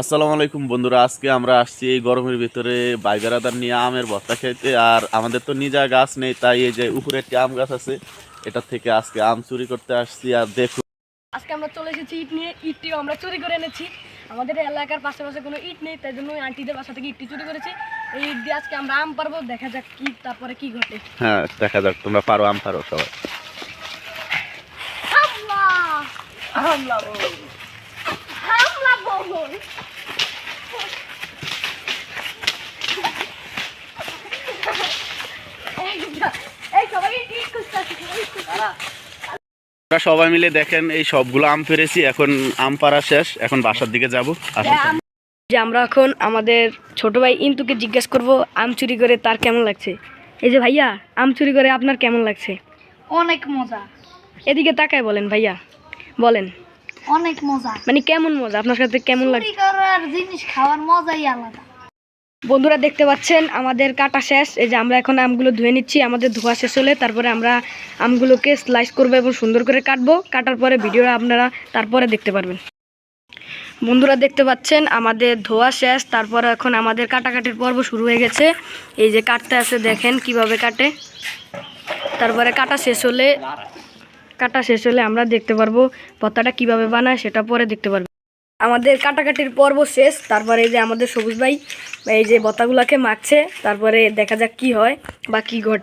আসসালামু আলাইকুম বন্ধুরা আজকে আমরা আসছি এই গরমের ভিতরে ভাই বেড়াদার নিয়ে আমের ভর্তা খেতে আর আমাদের তো নিজা গাছ নেই তাই এই যে উপরে একটি আম গাছ আছে এটা থেকে আজকে আম চুরি করতে আসছি আর দেখুন। আজকে আমরা চলে এসেছি ইট নিয়ে ইটটিও আমরা চুরি করে এনেছি। আমাদের এলাকার পাশাপাশি কোনো ইট নেই তাই জন্য ওই আন্টিদের বাসা থেকে ইটটি চুরি করেছি। এই ইট দিয়ে আজকে আমরা আম পারব দেখা যাক কি তারপরে কি ঘটে। হ্যাঁ দেখা যাক তোমরা পারো আম পারো সবাই। হামলা! হামলা হামলা বল এই সবাই ইট ইট করতেছে আমরা সবাই মিলে দেখেন এই সবগুলো আম পেরেছি এখন আম পাড়া শেষ এখন বাসার দিকে যাব যে আমরা এখন আমাদের ছোট ভাই ইন্তুকে জিজ্ঞেস করব আম চুরি করে তার কেমন লাগছে? এই যে ভাইয়া আম চুরি করে আপনার কেমন লাগছে? অনেক মজা। এদিকে তাকায় বলেন ভাইয়া বলেন। অনেক মজা। মানে কেমন মজা? আপনার সাথে কেমন করার জিনিস খাওয়ার মজাই আলাদা। বন্ধুরা দেখতে পাচ্ছেন আমাদের কাটা শেষ। এই যে আমরা এখন আমগুলো ধুয়ে নিচ্ছি আমাদের ধোয়া শেষ হলে তারপরে আমরা আমগুলোকে স্লাইস করব এবং সুন্দর করে কাটবো। কাটার পরে ভিডিওটা আপনারা তারপরে দেখতে পারবেন। বন্ধুরা দেখতে পাচ্ছেন আমাদের ধোয়া শেষ। তারপরে এখন আমাদের কাটাকাটির পর্ব শুরু হয়ে গেছে। এই যে কাটতে আছে দেখেন কীভাবে কাটে। তারপরে কাটা শেষ হলে কাটা শেষ হলে আমরা দেখতে পারব ভর্তাটা কীভাবে বানায়, সেটা পরে দেখতে পারব। আমাদের কাটাকাটির পর্ব শেষ, তারপরে এই যে আমাদের সবুজ ভাই এই যে বতাগুলাকে মাখছে, তারপরে দেখা যাক কি হয় বা কি ঘটে।